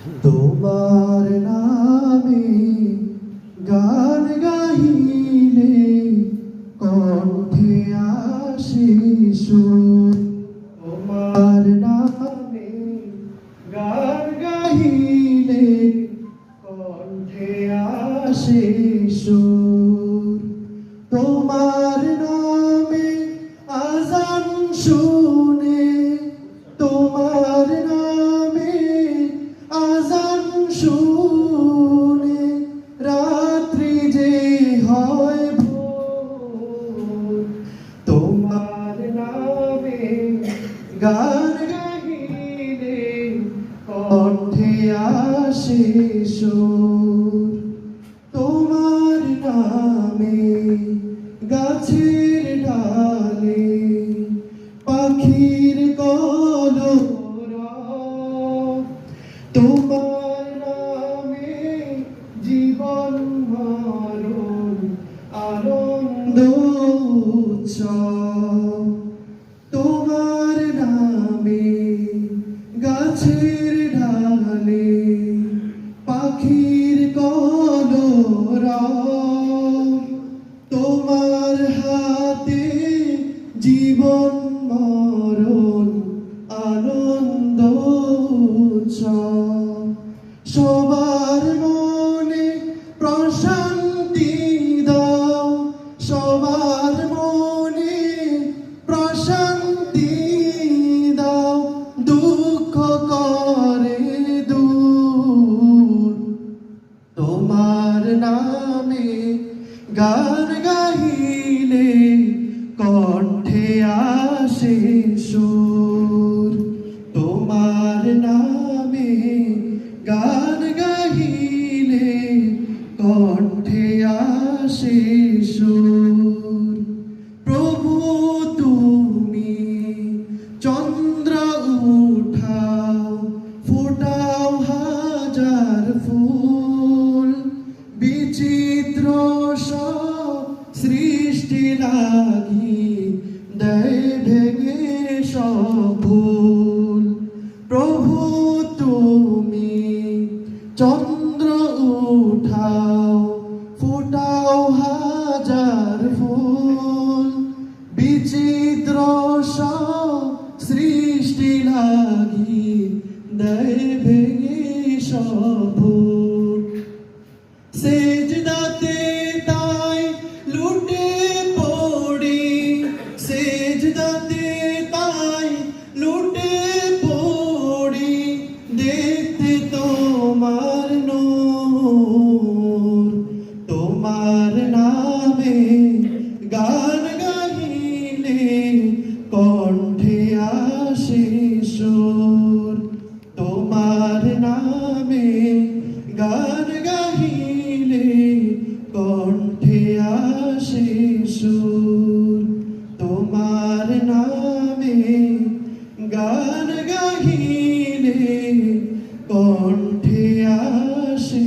তোমার নামে গান গাইলে কণ্ঠে আসে তোমার নামে গান গাইলে কণ্ঠে আসে তোমার গান গাইলে কণ্ঠে আসে সুর। তোমার নামে গাছের ডালে পাখির কলরব তোমার নামে জীবন মরণ, আনন্দ উৎসব। তোমার হাতে জীবন মরণ, আনন্দ সবার মনে প্রশান্তি দাও, সবার মনে প্রশান্তি দাও, দুঃখ করে দূর। তোমার নামে গান সুর তোমার নামে গান গাইলে কণ্ঠে আসে সুর। প্রভু, তুমি চন্দ্র উঠাও, ফোটাও হাজার ফুল। বিচিত্র সৃষ্টি লাগি, দেয় ভেঙে সব ভুল প্রভু তুমি চন্দ্র উঠাও ফোটাও হাজার ফুল। বিচিত্র সৃষ্টি লাগি দেয় ভেঙে উঠে আসে